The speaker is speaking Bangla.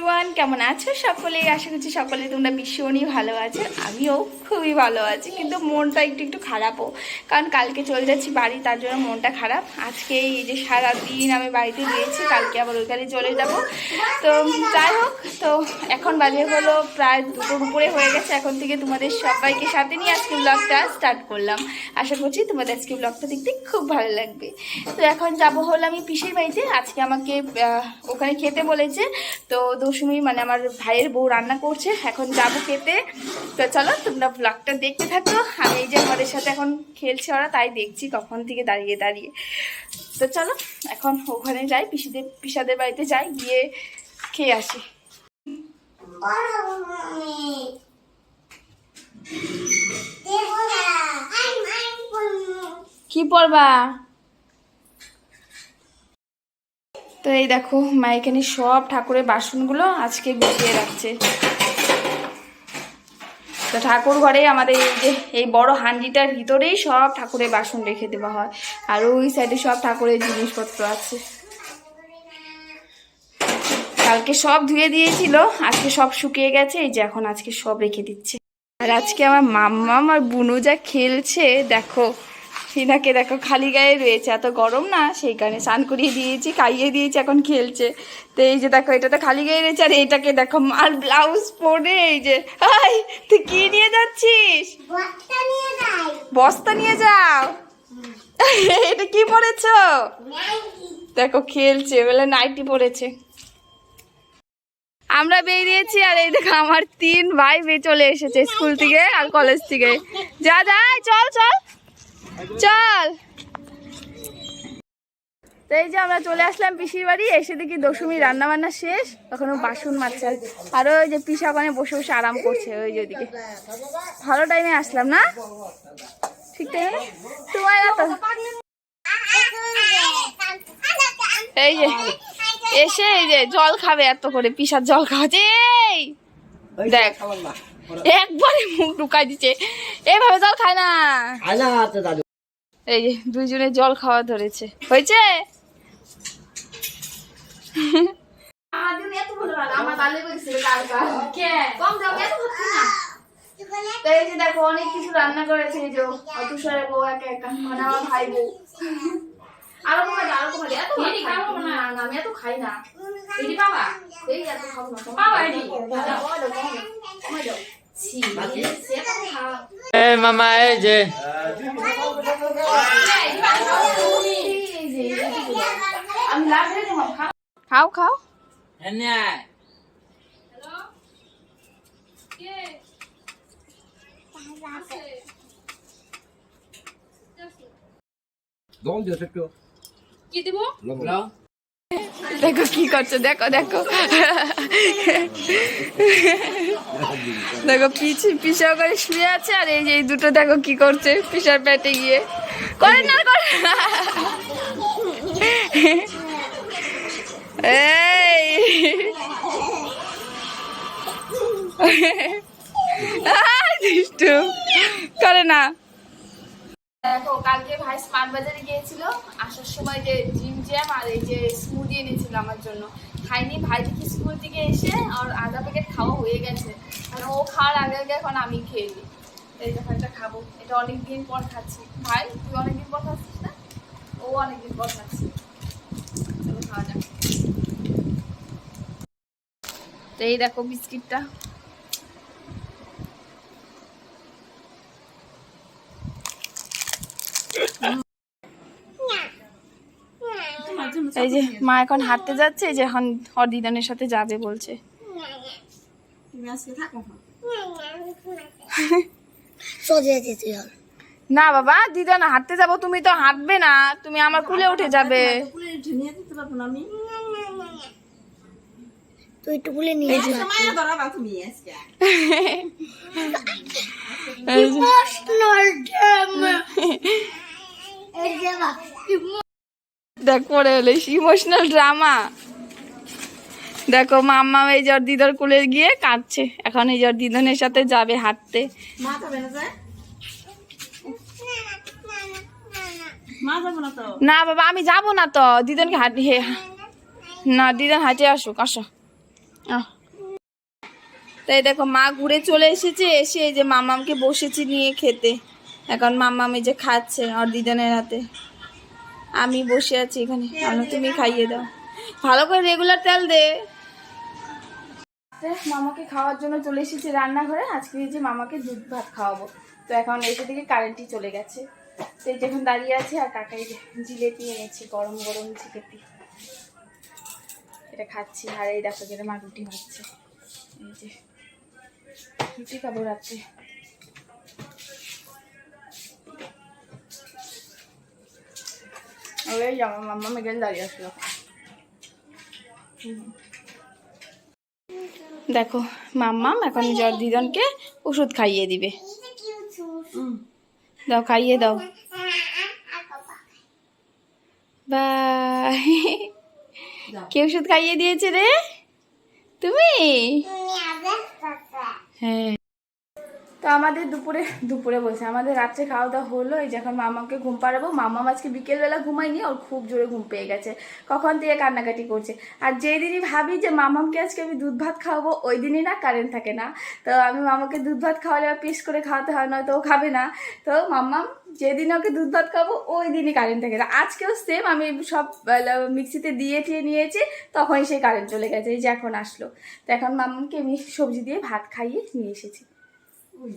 এভরিওয়ান কেমন আছো সকলেই আশা করছি সকলে তোমরা ভীষণই ভালো আছো। আমিও খুবই ভালো আছি, কিন্তু মনটা একটু একটু খারাপও। কারণ কালকে চলে যাচ্ছি বাড়ি, তার জন্য মনটা খারাপ। আজকে এই যে সারা দিন আমি বাড়িতে গিয়েছি, কালকে আবার ওইখানে চলে যাব। তো যাই হোক, তো এখন বাজে হলো প্রায় দুটোর উপরে হয়ে গেছে। এখন থেকে তোমাদের সবাইকে সাথে নিয়ে আজকে ব্লগটা স্টার্ট করলাম। আশা করছি তোমাদের আজকে ব্লগটা দেখতে খুব ভালো লাগবে। তো এখন যাব হলো আমি পিসির বাড়িতে। আজকে আমাকে ওখানে খেতে বলেছে। তো দশমী মানে আমার ভাইয়ের বউ রান্না করছে এখন যাব খেতে। তো চলো তোমরা ব্লগটা দেখতে থাকো। আমি এই যে ঘরের সাথে এখন খেলছে ওরা তাই দেখছি কখন থেকে দাঁড়িয়ে দাঁড়িয়ে। তো চলো এখন ওখানে যাই পিসিদের পিসাদের বাড়িতে যাই গিয়ে খেয়ে আসি। কি পড়বা? এই দেখো, মা এখানে সব ঠাকুরের বাসনগুলো আজকে গুছিয়ে রাখছে। তো ঠাকুর ঘরে আমাদের এই যে, এই বড় হান্ডিটার ভিতরেই সব ঠাকুরের বাসন রেখে দেওয়া হয়। আর ওই সাইডে সব ঠাকুরের জিনিসপত্র আছে। কালকে সব ধুয়ে দিয়েছিল, আজকে সব শুকিয়ে গেছে, এই যে এখন আজকে সব রেখে দিচ্ছে। আর আজকে আমার মাম্মা আর বুনু যা খেলছে, দেখো। হিনাকে দেখো খালি গায়ে রয়েছে এত গরম না? সেই কারণে স্নান করিয়ে দিয়েছি খাইয়ে দিয়েছি এখন খেলছে। তো এই যে দেখো এটা তো খালি গায়ে রয়েছে আর এইটাকে দেখো আর ব্লাউজ পরে এই যে আই তুই কি নিয়ে যাচ্ছিস? বস্তা নিয়ে যাও। এটা কি পরেছো? দেখো খেলছে বলে নাইটি পরেছে। আমরা বেরিয়েছি আর এই দেখো আমার তিন ভাই চলে এসেছে স্কুল থেকে আর কলেজ থেকে। যা যা চল চল। চল। তো এই যে আমরা চলে আসলাম পিসির বাড়ি এসে দেখি দশমী রান্না বান্না শেষ এখনও বাসন মাজছে। আর- আর ওই যে পিসা ওখানে বসে বসে আরাম করছে ওই যে ওদিকে। ভালো টাইমে আসলাম না? ঠিক টাইমে তোমার তো এই যে এসে এই যে জল খাবে এত করে পিসার জল খাওয়াচ্ছে। এই! দেখ। একবারে মুখ ঢুকাই দিচ্ছে। এভাবে জল খায় না। এই যে দুইজনে জল খাওয়া ধরেছে। হয়েছে? দেখো অনেক কিছু রান্না করেছে এই যে অতুষারের বউ একা একা মানে আমার ভাই বউ। আরও কমা আরও কমা এত ভাত খাই না, না, আমি এত খাই না। এই এত খাব না, কমাই দাও। কমাই দাও, কমাই দাও, কমাই দাও। ছি, সে এত খাও। এই মামা এই যে এই যে, এই যে, এই যে। আমি লাভ রেখে তোমার খাও খাও। দেখো কি করছ দেখো দেখো দেখো পিছি পিসা করে শুয়ে আছে আর এই যে এই দুটো দেখো কি করছে পিসার পেটে গিয়ে করে না করে। এই। দুষ্টু। করে না। দেখো, কালকে ভাই স্মার্ট গিয়েছিল, আসার সময় যে জিম জ্যাম আর এই যে স্মুদি এনেছিল আমার জন্য। খাইনি, ভাই দেখি স্কুল এসে আর আধা প্যাকেট খাওয়া হয়ে গেছে। মানে ও খাওয়ার আগে আগে এখন আমি খেয়ে নিই। এই দেখো, এটা খাব। এটা অনেকদিন পর খাচ্ছি। ভাই, তুই অনেকদিন পর খাচ্ছিস না? ও অনেকদিন পর খাচ্ছি। চলো খাওয়া যাক। তো এই দেখো বিস্কিটটা। এই যে মা এখন হাঁটতে যাচ্ছে এই যে এখন অদিদানের সাথে যাবে বলছে। সোজা যেতে হবে। না বাবা দিদান হাঁটতে যাব তুমি তো হাঁটবে না তুমি আমার কুলে উঠে যাবে। তুই নিয়ে এই যে ইমোশনাল ড্রামা এই যে দেখ পরে এলো। ইমোশনাল ড্রামা দেখো মাম্মা এই জ্বর দিদর কুলে গিয়ে কাঁদছে। এখন এই জ্বর দিদনের সাথে যাবে হাঁটতে। না বাবা আমি যাব না তো। দিদনকে হাঁটি হে না দিদন হাঁটে আসুক আসো। তাই দেখো, মা ঘুরে চলে এসেছে, এসে এই যে মামামকে বসেছি নিয়ে খেতে। এখন মামাম এই যে খাচ্ছে আর দিদানের হাতে। আমি বসে আছি এখানে। আমি তুমি খাইয়ে দাও। ভালো করে রেগুলার তেল দে। মামাকে খাওয়ার জন্য চলে এসেছি রান্নাঘরে। আজকে এই যে মামাকে দুধ ভাত খাওয়াবো। তো এখন এসে থেকে কারেন্টই চলে গেছে। তো এখন দাঁড়িয়ে আছে আর কাকাই জিলেপি এনেছি, গরম গরম জিলেপি। এটা খাচ্ছি আর এই দেখো যেটা মা রুটি হচ্ছে। এই যে রুটি খাব রাত্রে। ওই আমার মাম্মা মেগেল দাঁড়িয়ে আসলো দেখো মাম্মাম এখন জ্বর দিদনকে ওষুধ খাইয়ে দিবে। দাও খাইয়ে দাও। বাই। কে ওষুধ খাইয়ে দিয়েছে রে? তুমি? হ্যাঁ। তো আমাদের দুপুরে দুপুরে বলছে, আমাদের রাত্রে খাওয়া দাওয়া হলো, এই যখন মামাকে ঘুম পাড়াবো। মামা আজকে বিকেলবেলা ঘুমায়নি, ওর খুব জোরে ঘুম পেয়ে গেছে। কখন থেকে কান্নাকাটি করছে। আর যেই দিনই ভাবি যে মামামকে আজকে আমি দুধ ভাত খাওয়াবো, ওই দিনই না কারেন্ট থাকে না। তো আমি মামাকে দুধ ভাত খাওয়ালে আর পিস করে খাওয়াতে হয় নয়তো ও খাবে না। তো মামাম যেদিন ওকে দুধ ভাত খাব ওই দিনই কারেন্ট থাকে। না আজকেও সেম আমি সব মিক্সিতে দিয়ে টিয়ে নিয়েছি, তখনই সেই কারেন্ট চলে গেছে, এই যে এখন আসলো। তো এখন মামামকে আমি সবজি দিয়ে ভাত খাইয়ে নিয়ে এসেছি। Ой,